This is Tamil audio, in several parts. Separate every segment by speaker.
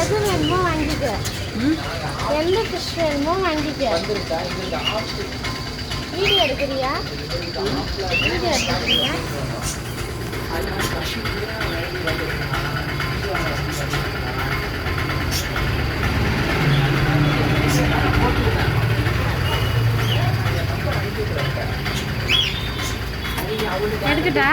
Speaker 1: எது வேணுமோ வாங்கிக்க. எந்த ஃபிஷ் வேணுமோ வாங்கிக்க. வீடியோ எடுக்கிறியா? வீடியோ எடுக்கிறியா? எடுக்கட்டா?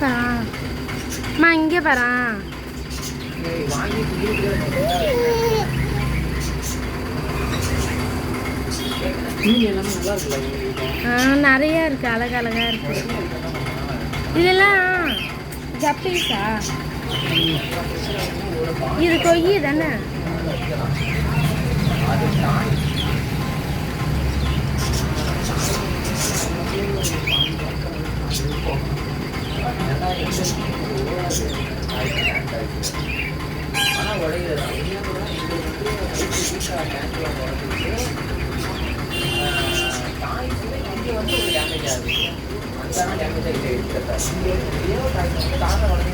Speaker 1: இங்கே அம்மா இங்கே
Speaker 2: பரான்
Speaker 1: ஆ நிறைய இருக்கு அழகழகா இருக்கு. இதெல்லாம் ஜப்பீஸா? இது கொய்யி தானே
Speaker 2: ஆனால் உடையுது இங்கே வந்து ஒரு டேமேஜ் ஆகுது அந்த டேமேஜ் ஆகிட்டு இருக்கிறதா இங்கே ஏதோ வந்து உடனே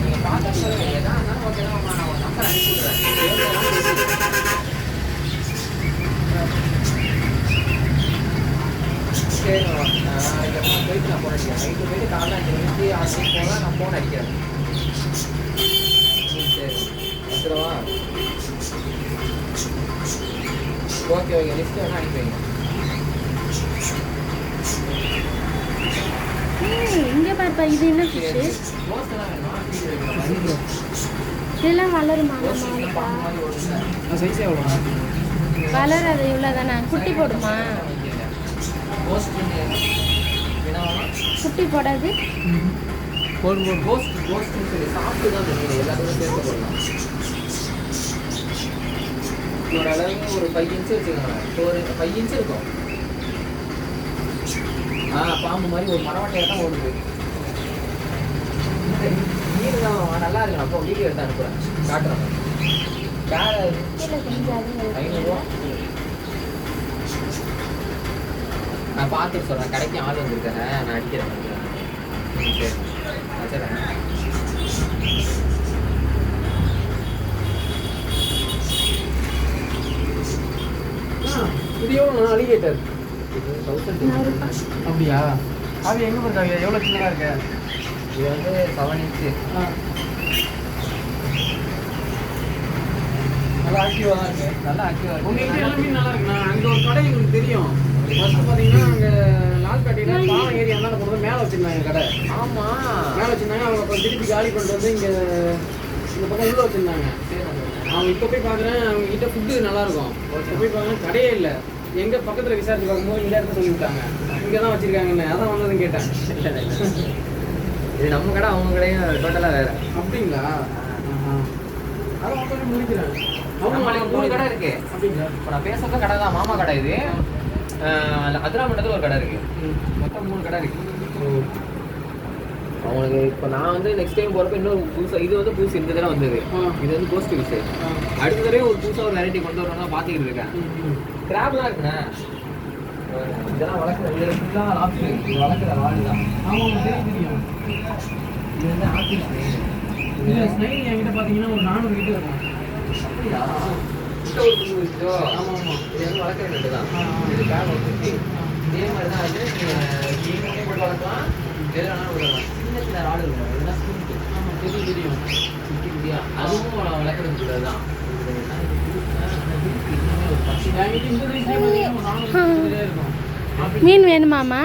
Speaker 2: நீங்கள் பார்த்தா எதா இருந்தாலும் ஓகே தான் நான் ஒரு நம்பர் அனுப்பி விட்றேன் சரி நாளைக்கு அம்மா போயிட்டு நான் ஃபோன் அடிக்கிறேன் நைட்டு போயிட்டு காலைல அஞ்சு மணிக்கு ஆறு மணிக்கு போனால் நான் ஃபோன் அடிக்கிறேன். ம், சரி. வந்துடுவா ஓகே ஓகே லிஸ்ட் வேணா அனுப்பி வைங்க
Speaker 1: இங்க பாருப்பா இது என்ன ஃபிஷ் இதெல்லாம் வளருமா? வளராது இவ்வளோ தானே குட்டி போடுமா
Speaker 2: ரோஸ் பண்ணி என்ன வேணும்
Speaker 1: குட்டி போடாது
Speaker 3: போடும் போடும்
Speaker 2: கோஸ்ட் கோஸ்ட்னு சொல்லி சாப்பிட்டு தான் தெரியும் எல்லாத்துக்கும் சேர்த்து போடலாம். ஒரு அளவு ஒரு ஃபைவ் இன்ச்சு வச்சுக்கோங்க. ஒரு ஃபைவ் இன்ச்சு இருக்கும். ஆ பாம்பு மாதிரி ஒரு மரவட்டையாக தான் ஓடுது. மீன் தான் நல்லா இருக்கு அப்போ வீடியோ எடுத்து அனுப்புகிறேன் காட்டுறேன். வேற ஐநூறுரூவா நான் பார்த்துட்டு சொல்கிறேன் கடைக்கு ஆள் வந்திருக்காங்க. நான் அடிக்கிறேன். ம், சரி வச்சுறேன்
Speaker 3: இது எவ்வளோ அலிகேட்டர் அப்படியா? அது எங்கே இருக்காங்க எவ்வளோ சின்னதாக இருக்கு?
Speaker 2: இது வந்து செவன் இன்ச்சு
Speaker 3: நல்லா ஆக்டிவாக தான் இருக்கு.
Speaker 2: நல்லா ஆக்டிவாக இருக்கு.
Speaker 3: மீன் நல்லா இருக்கு நான் அங்கே ஒரு கடை எனக்கு தெரியும். ஃபர்ஸ்ட் பார்த்தீங்கன்னா அங்கே லால்காட்டியில் பாலம் ஏரியா தான் கொண்டு வந்து மேலே வச்சிருந்தாங்க கடை.
Speaker 2: ஆமாம்
Speaker 3: மேலே வச்சிருந்தாங்க அவங்க அப்புறம் திருப்பி காலி பண்ணிட்டு வந்து இங்கே இந்த பக்கம் உள்ள வச்சிருந்தாங்க. அவங்க இப்போ போய் பார்க்குறேன் அவங்க கிட்ட ஃபுட்டு நல்லா இருக்கும் இப்போ போய் பார்க்குறேன் கடையே இல்லை. எங்க பக்கத்துல விசாரிச்சு பார்க்கும்போது இந்த இடத்துல சொல்லி விட்டாங்க. இங்கே தான் வச்சிருக்காங்கன்னு அதான் வந்ததுன்னு கேட்டேன்.
Speaker 2: இது நம்ம கடை அவங்க கடையும் டோட்டலாக வேறு.
Speaker 3: அப்படிங்களா. அதான் முடிக்கிறேன்.
Speaker 2: மூணு கடை இருக்கு.
Speaker 3: அப்படிங்களா?
Speaker 2: இப்போ நான் பேசுறது கடை தான் மாமா கடை இது. அதிராமண்டத்தில் ஒரு கடை இருக்கு.
Speaker 3: ம்.
Speaker 2: மொத்தம் மூணு கடை இருக்கு.
Speaker 3: ஓ.
Speaker 2: அவங்களுக்கு இப்போ நான் வந்து நெக்ஸ்ட் டைம் போகிறப்ப இன்னொரு புதுசாக இது வந்து புதுசு இந்த தடவை வந்தது. இது வந்து கோஸ்ட்
Speaker 3: ஆ.
Speaker 2: அடுத்த தடவை ஒரு புதுசாக ஒரு வெரைட்டி கொண்டு வரணும் பார்த்துக்கிட்டு இருக்கேன். கிராப்லாம் இருக்குண்ணே. இதெல்லாம் வளர்க்குற இது ஃபுல்லாக ஆப்ஷன் இது வளர்க்குற வாடி தான்.
Speaker 3: ஆமா ஆமா, தெரியும் தெரியும்?
Speaker 2: இது வந்து ஆப்ஷன்
Speaker 3: இதுல ஸ்னைல் என்கிட்ட பாத்தீங்கன்னா ஒரு நானூறு கிட்ட இருக்கும்
Speaker 2: அப்படியா இந்த ஒரு புது விஷயம்
Speaker 3: ஆமா ஆமா
Speaker 2: இது வந்து வளர்க்குற நட்டு தான்.
Speaker 3: ஆ, ஆ.
Speaker 2: இது பேக் வந்துச்சு இதே மாதிரி தான் இது நீங்கள் கீழே போட்டு வளர்க்கலாம் எதில் வேணாலும் விடலாம் சின்ன சின்ன ராடு இருக்கும் இதெல்லாம் ஸ்கூலுக்கு
Speaker 3: ஆமா. தெரியும் தெரியும்
Speaker 2: குட்டி குட்டியா அதுவும் வளர்க்குறது கூட தான்.
Speaker 1: மீன் வேணுமாமா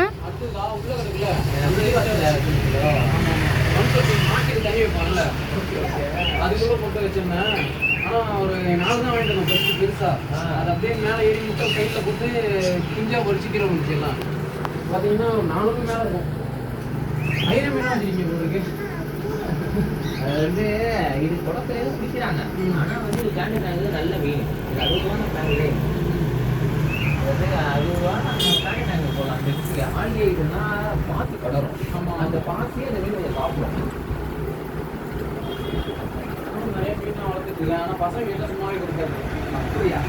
Speaker 3: அதுக்குள்ள போட்டு வச்சிருந்தேன் ஆனா ஒரு நாலு தான் வாங்கிட்டு வந்தேன் ஃபர்ஸ்ட் பெருசா.
Speaker 2: ஆ.
Speaker 3: அது அப்படியே மேலே ஏறி முட்டை கையில் போட்டு கிஞ்சா பொறிச்சு கீழே வந்துச்சு எல்லாம். பார்த்தீங்கன்னா ஒரு நானூறு மேலே இருக்கும். ஆயிரம் மீனாக வச்சிருக்கீங்க உங்களுக்கு?
Speaker 2: அது வந்து இது குளத்துல பிடிக்கிறாங்க
Speaker 3: ம்.
Speaker 2: ஆனா வந்து இது கேண்டு டேங்க் நல்ல மீன். இது அறுபது டேங்க்லே அது அறுபது நம்ம கேண்டு டேங்க் போகலாம் ஆண்டியை இதுனா பாத்தி கடரும். அந்த பாத்தியே அந்த மீன் கொஞ்சம் சாப்பிடும்
Speaker 3: இல்லை ஆனால் பசங்க வீட்டில் சும்மாவே கொடுக்காது
Speaker 2: அப்படியா?